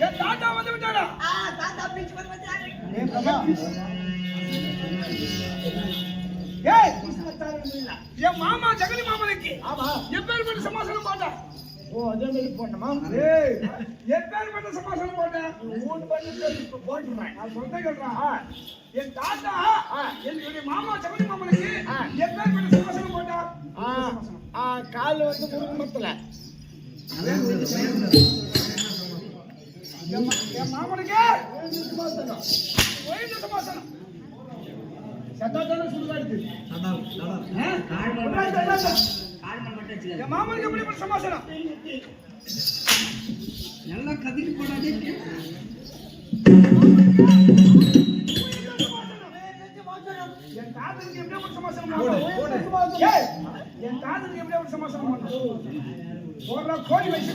என் தாத்தா வந்து விட்டாரா? ஆ, தாத்தா பிடிச்சு கொண்டு வந்தாரு. என் பிரபா. ஏய் என் மாமா ஜெகனி மாமனுக்கு. ஆமா. எப்பேற்பட்ட சமாசனம் போட்டேன் ஓ அதே மாதிரி போடணுமா? ஏய் எப்பேற்பட்ட சமாசனம் போட்டேன் மூணு பண்ணி போட்டுறேன் நான் சொல்றேன் கேட்கிறான். என் தாத்தா என்னுடைய மாமா ஜெகனி மாமனுக்கு எப்பேற்பட்ட சமாசனம் போட்டா ஆ. ஆ கால் வந்து முருங்கமரத்துல என் மா- என் மாமனுக்கு ஒய்ந்த மாமனுக்கு எப்படிப்பட்ட சமாசனம் நல்லா கதிக்கு போடாதே என் தாத்தனுக்கு எப்படியா ஒரு சமாசனம் பண்ணணும்? ஏய், என் தாத்தனுக்கு ஒரு சமாசனம் கோழி வச்சு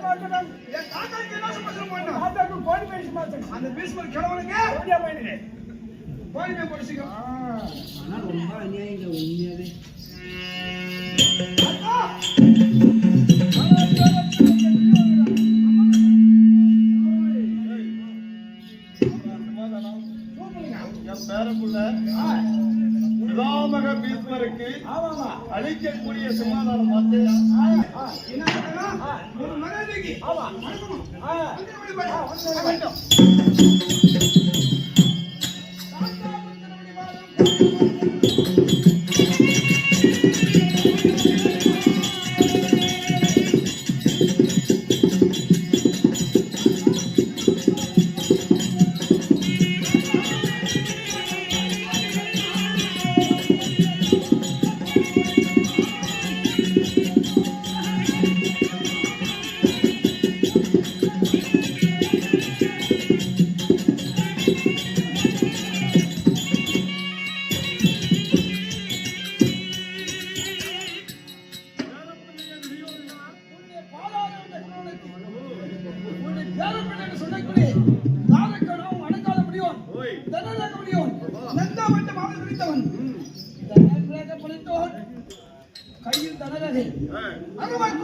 சமாசனம் என் தாத்தாவுக்கு என்ன சமாசனம் பண்ணணும்? தாத்தாவுக்கு கோழி வச்சு சமாசனம். அந்த கோழி ரொம்ப அநியாயங்க உண்மையாவே என் பேரப்புள்ள பீஸ்மருக்கு அளிக்கக்கூடிய சமாதானம் பார்த்தையா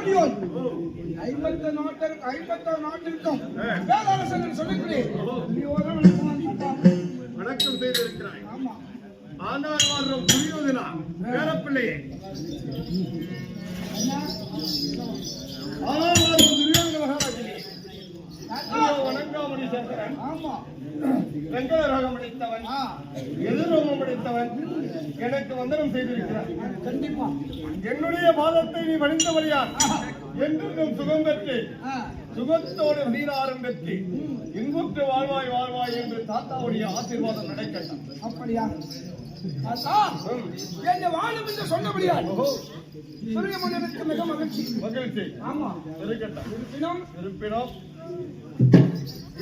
முடியும் ஐம்பத்து நாட்டிற்கு ஐம்பத்தாறு நாட்டிற்கும் வேதாரசன் சொல்லக்கூடிய புலியோரம் வணக்கம் வணக்கம் செய்திருக்கிறாய். ஆமா. ஆனால் வர்றோம் புரியுதுனா ஆனால் எனக்கு வந்தனம் செய்திருக்கிறார். கண்டிப்பா என்னுடைய பாதத்தை நீ வணிந்தபடியால் என்றும் சுகம் பெற்று சுகத்தோடு வீராரம் பெற்று இன்புற்று வாழ்வாய் வாழ்வாய் என்று தாத்தாவுடைய ஆசீர்வாதம் நடைக்கட்டும் அப்படியா? அதான் என்னை வாழும் என்று சொன்னபடியால் சூரிய மன்னனுக்கு மிக மகிழ்ச்சி. மகிழ்ச்சி. ஆமா. இருக்கட்டும் இருப்பினும் இருப்பினும்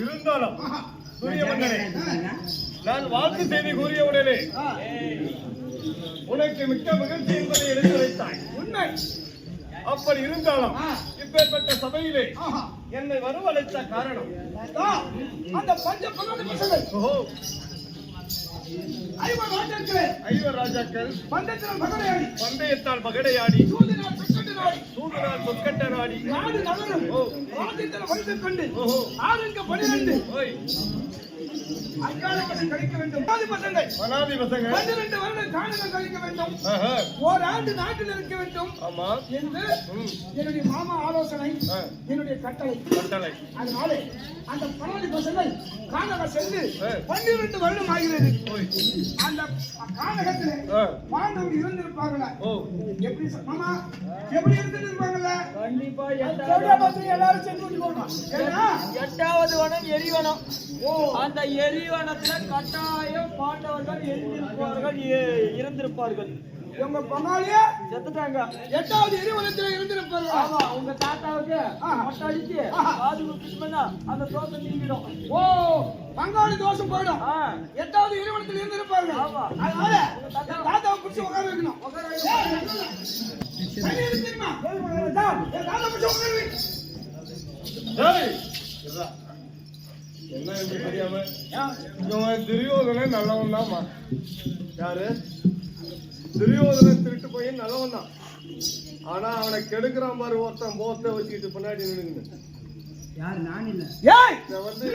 இருந்தாலும் சூரிய மன்னனே நான் வாழ்த்து செய்தி கூறியவுடனே ஆ, உனக்கு மிக்க மகிழ்ச்சி என்பதை எடுத்து வைத்தாய். உண்மை அப்படி இருந்தாலும். இப்பேற்பட்ட சபையிலே. என்னை வரவழைத்த காரணம். அந்த பஞ்ச ஐவர் ராஜாக்களே. ஐவர் ராஜாக்கள். பந்தத்தினால் மகனையாடி பந்தயத்தால் பகடையாடி சூதினால் சுக்கட்டு நாடி சூதனால் சொற்கட்டராடி நாடு நகரம். ராஜ்யத்தில் வைத்துக் கொண்டு. ஆறுங்க பனிரெண்டு. பசங்க கழிக்க வேண்டும். பசங்கள் மனாதி பசங்க. பன்னிரண்டு வருடம் காணுகள் கழிக்க வேண்டும். ஓராண்டு நாட்டில் இருக்க வேண்டும் ஆமா. என்று. என்னுடைய மாமா ஆலோசனை. என்னுடைய கட்டளை. கட்டளை. அதனால அந்த பணவதி பசங்கள் கானக சென்று. பன்னிரண்டு வருடம் ஆகிறது. அந்த கானகத்தில் ஆ. பாண்டவர் இருந்திருப்பார்களா? ஓ. எப்படி மாமா எப்படி இருந்திருப்பாங்கல்ல கண்டிப்பா எல்லாரும் சென்று எட்டாவது வனம் எரிவனம். அந்த எரிவனத்துல கட்டாயம் பாண்டவர்கள் எரிந்திருப்பார்கள் எ- இறந்திருப்பார்கள் உங்க பங்காளியே செத்துட்டாங்க எட்டாவது எரிவனத்தில் இருந்திருப்பார்களா ஆமா உங்க தாத்தாவுக்கு. மொட்டை அடிச்சு ஆ. காது குத்திட்டு பண்ணா அந்த தோட்டம் நீங்கிடும் ஓ பங்காளி தோஷம் போயிடும் ஆ. எட்டாவது இருவனத்தில் இருந்திருப்பார்கள் ஆமா. அதனால தாத்தாவை பிடிச்சி உட்கார வைக்கணும் தெரியுமா? என் தாத்தா பிடிச்சி உட்கார வை. டேய், இருடா. என்ன என்று தெரியாம இவன் துரியோதனன் நல்லவன் தான்மா யாரு துரியோதனன் திருட்டு போய் நல்லவன் தான் ஆனா அவனை கெடுக்கிறான் பாரு ஒருத்தன் போத்தை வச்சுக்கிட்டு பின்னாடி நின்னுங்க யார் நான் இல்ல ஏய் இதை வந்து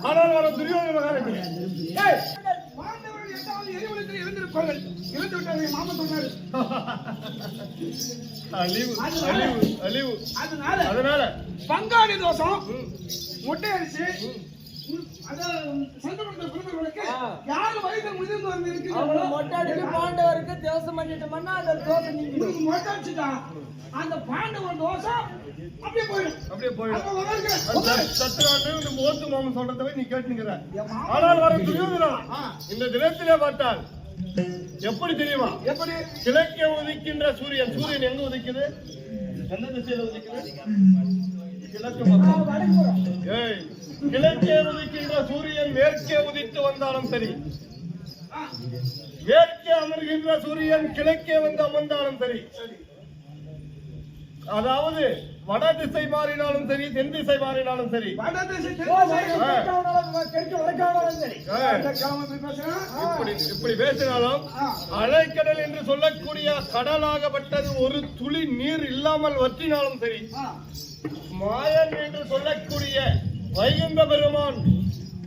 ஆனால் அவனை துரியோதனகாரன் ஏய் எட்டாவது எரிவலத்தில் இருந்திருப்பார்கள் இறந்து விட்டார்கள் மாமா சொன்னாரு. அழிவு அழிவு அழிவு. அதனால அதனால. பங்காளி தோஷம் முட்டை பிறந்தவர்களுக்கு யார் முதிர்ந்து அவங்க பாண்டவருக்கு தேவசம் பண்ணிட்டோம்னா தோசை அடிச்சுட்டா அந்த பாண்டவன் தோஷம் அப்படியே போயிடும். அப்படியே போயிடும். அப்ப வளர்க்கிற சத்துராண்டு இந்த முகத்து மாமன் சொல்றதை நீ கேட்டுங்கிற ஆனால் வர துரியோதனா இந்த தினத்திலே பார்த்தால் எப்படி தெரியுமா? எப்படி? கிழக்கே உதிக்கின்ற சூரியன். சூரியன் எங்க உதிக்குது? எந்த திசையில உதிக்குது? கிழக்கு பக்கம். ஏய் கிழக்கே உதிக்கின்ற சூரியன் மேற்கே உதித்து வந்தாலும் சரி. மேற்கே அமர்கின்ற சூரியன் கிழக்கே வந்து அமர்ந்தாலும் சரி. அதாவது வட திசை மாறினாலும் சரி தென் திசை மாறினாலும் சரி. இப்படி இப்படி பேசினாலும் அலைக்கடல் என்று சொல்லக்கூடிய கடலாகப்பட்டது ஒரு துளி நீர் இல்லாமல் வற்றினாலும் சரி மாயன் என்று சொல்லக்கூடிய வைகுந்த பெருமான்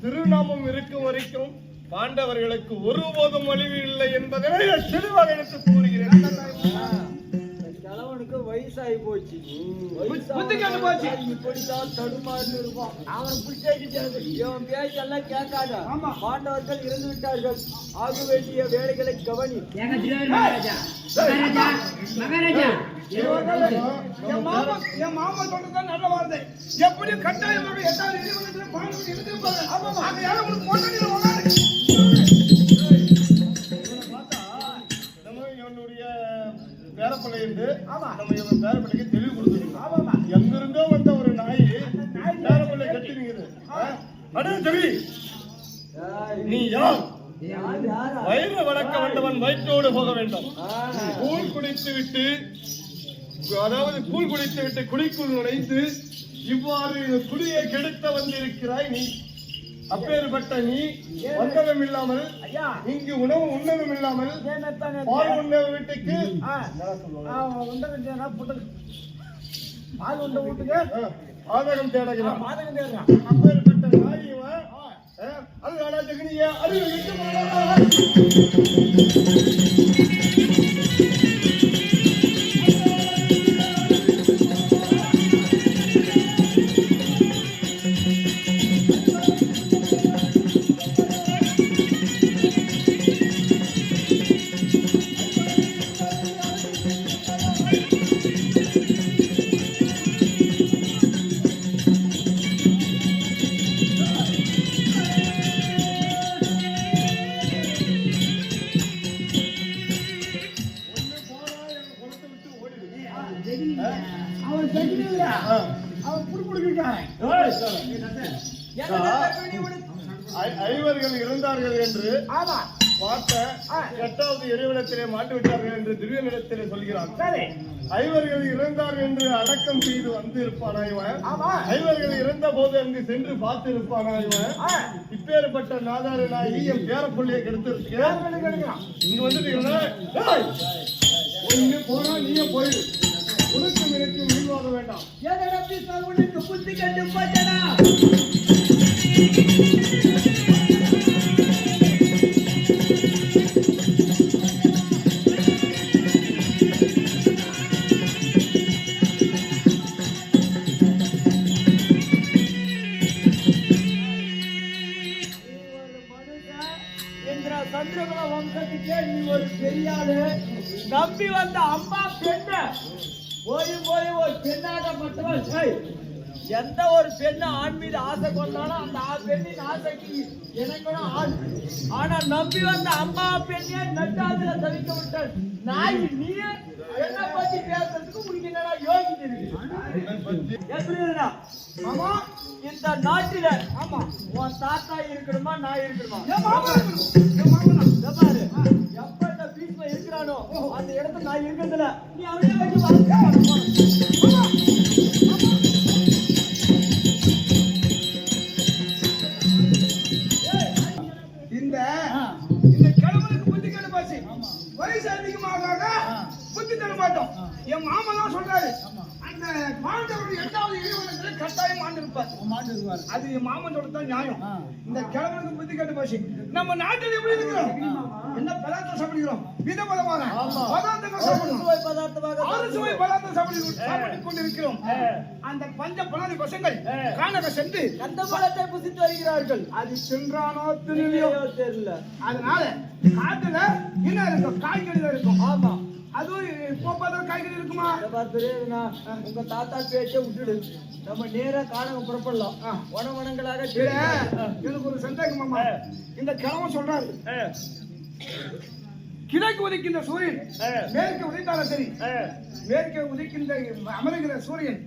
திருநாமம் இருக்கும் வரைக்கும் பாண்டவர்களுக்கு ஒருபோதும் அழிவு இல்லை என்பதை நான் தெளிவாக எடுத்து கூறுகிறேன் வயசாகி போச்சு புத்தி கெட்டு போச்சு. இப்படித்தான் தடுமாறி இருப்பான் அவன் பிடிச்சிட்டு இவன் பேச்செல்லாம் கேட்காத ஆமா. பாண்டவர்கள் இறந்து விட்டார்கள் ஆக வேண்டிய வேலைகளை கவனி என் மாமா என் மாமா சொல்றது நல்ல வார்த்தை எப்படி கட்டாயமாக பாண்டவர்கள். ஆக வயிறு வளர்க்க வந்தவன் வயிற்றோடு போக வேண்டும். கூழ் குடித்து விட்டு அதாவது கூழ் குடித்து விட்டு குழிக்குள் நுழைந்து இவ்வாறு குடியை கெடுத்த வந்திருக்கிறாய் நீ. அப்பேற்பட்ட நீ வந்ததும் இல்லாமல் ஐயா. இங்கு உணவு உண்ணதும் இல்லாமல் பால் உண்ண வீட்டுக்கு பால் உண்டை வீட்டுக்கு ஆ, ஆதகம் தேடுகிறான். மாதகம் தேடுறான் அப்பேற்பட்ட நாய் இவன் ஆ, அது ஆனா ஜெகனிய? அறிவு ஐவர்கள் இருந்தார்கள் என்று ஆமா. பார்த்த எட்டாவது எரிவலத்திலே மாட்டு விட்டார்கள் என்று திவ்யனிடத்திலே சொல்கிறான் சரி. ஐவர்கள் இறந்தார்கள் என்று அடக்கம் செய்து வந்து இருப்பானா இவன்? ஆமா. ஐவர்கள் இறந்த போது அங்கு சென்று பார்த்து இருப்பானா இவன். இப்பேற்பட்ட நாதாரு நாயி என் பேரப்பிள்ளையை கெடுத்திருக்கேன் இங்க வந்துட்டீங்களா டேய், ஒண்ணு போனா நீயே போயிடு உனக்கு எனக்கு உருவாக வேண்டாம். புத்தி என்ற சந்திரகுல வம்சத்துக்கே நீ ஒரு பெரியாளு நம்பி வந்த அம்மா பெண்ண. போய் போய் ஒரு பெண்ணாக ஏய், எந்த ஒரு பெண்ணு ஆண் மீது ஆசை கொண்டாலும் அந்த பெண்ணின் ஆசைக்கு எனக்கும் ஆண் ஆனா நம்பி வந்த அம்மா பெண்ணே நட்டாதுல தவிக்க விட்ட நாய் நீ என்ன பத்தி பேசுறதுக்கு உனக்கு என்னடா இருந்தா ஆமா இந்த நாட்டில ஆமா உன் தாத்தா இருக்கணுமா நான் இருக்கணுமா? பாரு. எப்ப இந்த பீச்ல இருக்கிறானோ அந்த இடத்துல நான் இருக்கிறதுல. நீ அவனே வச்சு அவனுக்கு புத்தி கண்டு வயசு அதிகமாக புத்தி தர மாட்டோம் என் மாமா தான் சொல்றாரு அந்த மாண்டவர் எட்டாவது இறைவனத்துல கட்டாயம் மாண்டு இருப்பார். மாண்டு இருப்பார் அது என் மாமன் சொல்றது தான் நியாயம் இந்த கிழவனுக்கு புத்தி கண்டு நம்ம நாட்டில் எப்படி இருக்கிறோம்? என்ன பதார்த்தம் சாப்பிடுகிறோம்? விதவிதமான பதார்த்தங்கள் பதார்த்தமாக ஆறு சுவை பதார்த்தம் சாப்பிடு சாப்பிட்டுக் கொண்டிருக்கிறோம். அந்த பஞ்ச பலாதி பசங்கள் காணக சென்று அந்த பழத்தை புசித்து வருகிறார்கள். அது சென்றானோ திருவியோ இல்லையோ தெரியல. அதனால காட்டுல என்ன இருக்கும்? காய்கறி இருக்கும். ஆமா. அதுவும் இப்போ பார்த்தா காய்கறி இருக்குமா? தெரியுதுண்ணா, உங்க தாத்தா பேச்சை விட்டுடு. நம்ம நேரா காணகம் புறப்படலாம். வனவனங்களாக எனக்கு ஒரு சந்தேகம் மாமா. இந்த கிழவன் சொல்றாரு. கிழக்கு உதிக்கின்ற சூரியன் மேற்கு உதித்தாலும் சரி மேற்கு உதிக்கின்ற அமருகிற சூரியன்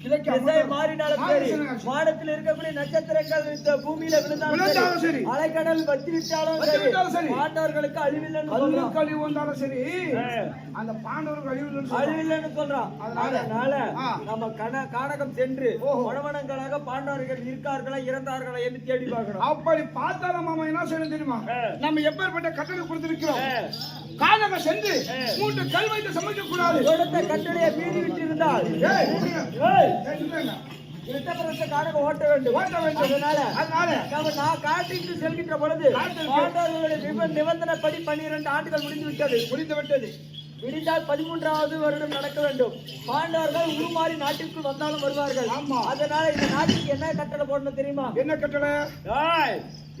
கிழக்கு மாறினாலும் மாறி சரி. வானத்தில் இருக்கக்கூடிய நட்சத்திரங்கள் இந்த பூமியில விழுந்தாலும் சரி. அலைக்கடல் வத்தி விட்டாலும் சரி. பாண்டவர்களுக்கு அழிவில்லைன்னு அழிவு வந்தாலும் சரி அந்த பாண்டவருக்கு அழிவு. அழிவில்லைன்னு சொல்றான் அதனால-. நம்ம கன கானகம் சென்று ஓஹோ. வனவனங்களாக பாண்டவர்கள் இருக்கார்களா இறந்தார்களா என்று தேடி பார்க்கணும் அப்படி பார்த்தாலும் மாமா என்ன செய்யணும் தெரியுமா? நம்ம எப்பேற்பட்ட கட்டளை கொடுத்திருக்கிறோம். கானக சென்று மூன்று கல் வைத்து சமைக்க கூடாது கட்டளையை மீறி விட்டு இருந்தால் ஓட்ட வேண்டும் ஓட்ட வேண்டும். அதனால நம்ம நான் காட்டிற்கு செல்கின்ற பொழுது காட்டிற்கு- பாண்டவர்களுடைய நிப- நிபந்தனைப்படி பன்னிரண்டு ஆண்டுகள் முடிந்து விட்டது. முடிந்து விட்டது. விடிந்தால் பதிமூன்றாவது வருடம் நடக்க வேண்டும். பாண்டவர்கள் உருமாறி நாட்டிற்குள் வந்தாலும் வருவார்கள். ஆமா. அதனால இந்த நாட்டுக்கு என்ன கட்டளை போடணும் தெரியுமா? என்ன கட்டளை?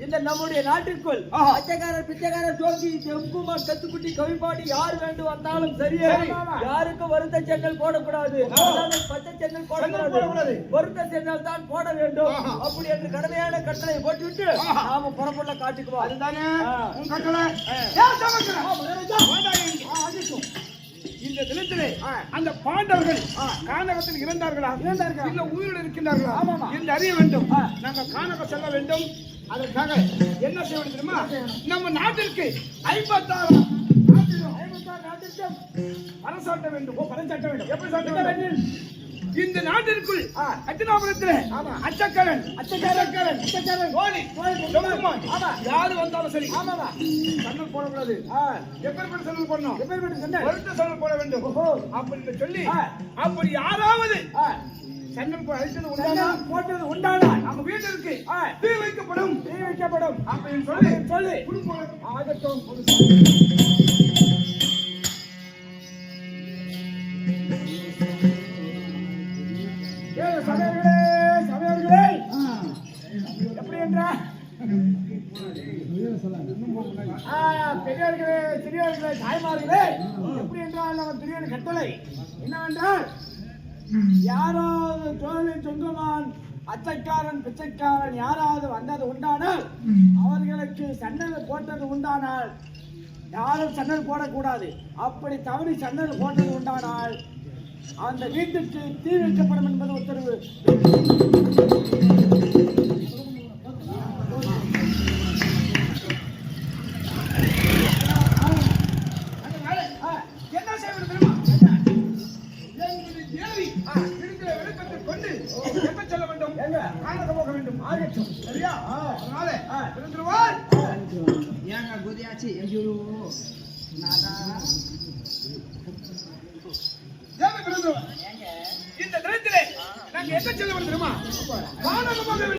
இந்த நம்முடைய நாட்டிற்குள். அச்சக்காரர் பிச்சைக்காரர் ஜோதி செம்புமார் கத்துக்குட்டி கவிப்பாடி யார் வேண்டும் வந்தாலும் சரியே. சரி. யாருக்கும் வருத்த சென்னல் போடக்கூடாது. பச்சை சென்னல் போடக்கூடாது. வருத்த சென்னல் தான் போட வேண்டும். அப்படி என்று கடுமையான கட்டளை போட்டுவிட்டு. நாம புறப்பட காட்டுக்கு வா. அதுதானே. இந்த தினத்திலே அந்த பாண்டவர்கள் கானகத்தில் இறந்தார்களா? இறந்தார்கள்? இல்ல உயிரோடு இருக்கின்றார்களா? என்று அறிய வேண்டும். நாங்கள் கானகம் செல்ல வேண்டும். அதற்காக என்ன செய்ய தெரியுமா? நம்ம நாட்டிற்கு ஐம்பத்தாறு ஐம்பத்தாறு நாட்டிற்கு பணம் சாட்ட வேண்டும். ஓ பணம் சாட்ட வேண்டும். எப்படி சாட்ட வேண்டும்? இந்த நாட்டிற்குள் அச்சனாபுரத்தில் அச்சக்கரன் அச்சக்கரன். அச்சக்கரன் கோழி. யாரு வந்தாலும் சரி. சன்னல் போடக்கூடாது. எப்பேற்பட்ட சன்னல் போடணும்? எப்பேற்பட்ட சன்னல் வருத்த சன்னல் போட வேண்டும். அப்படின்னு சொல்லி அப்படி யாராவது சன்னல் உண்டானா? போட்டது உண்டானா? நம்ம வீட்டிற்கு தீ வைக்கப்படும். தீ வைக்கப்படும். அப்படின்னு சொல்லி சொல்லி குடும்பம் ஆகட்டும். சபையர்களே, சபையர்களே. எப்படி என்றால் ஆ, பெரியவர்களே சிறியவர்களே தாய்மார்களே. எப்படி என்றால் நம்ம திடீர்னு கட்டளை? என்னவென்றால் யாராவது தோழி சொந்தமான் அச்சைக்காரன் பிச்சைக்காரன் யாராவது வந்தது உண்டானால் அவர்களுக்கு சன்னல் போட்டது உண்டானால் யாரும் சன்னல் போடக்கூடாது. அப்படி தவறி சன்னல் போட்டது உண்டானால் அந்த வீட்டுக்கு தீ வைக்கப்படும் என்பது உத்தரவு. கானக போக வேண்டும். ஆகட்டும் சரியா? அதனால இருந்துருவார் ஏங்க குதியாச்சு? ஐயோ. இந்த தினத்திலே நாங்க எங்க செல்ல வேண்டும் தெரியுமா? கானக போக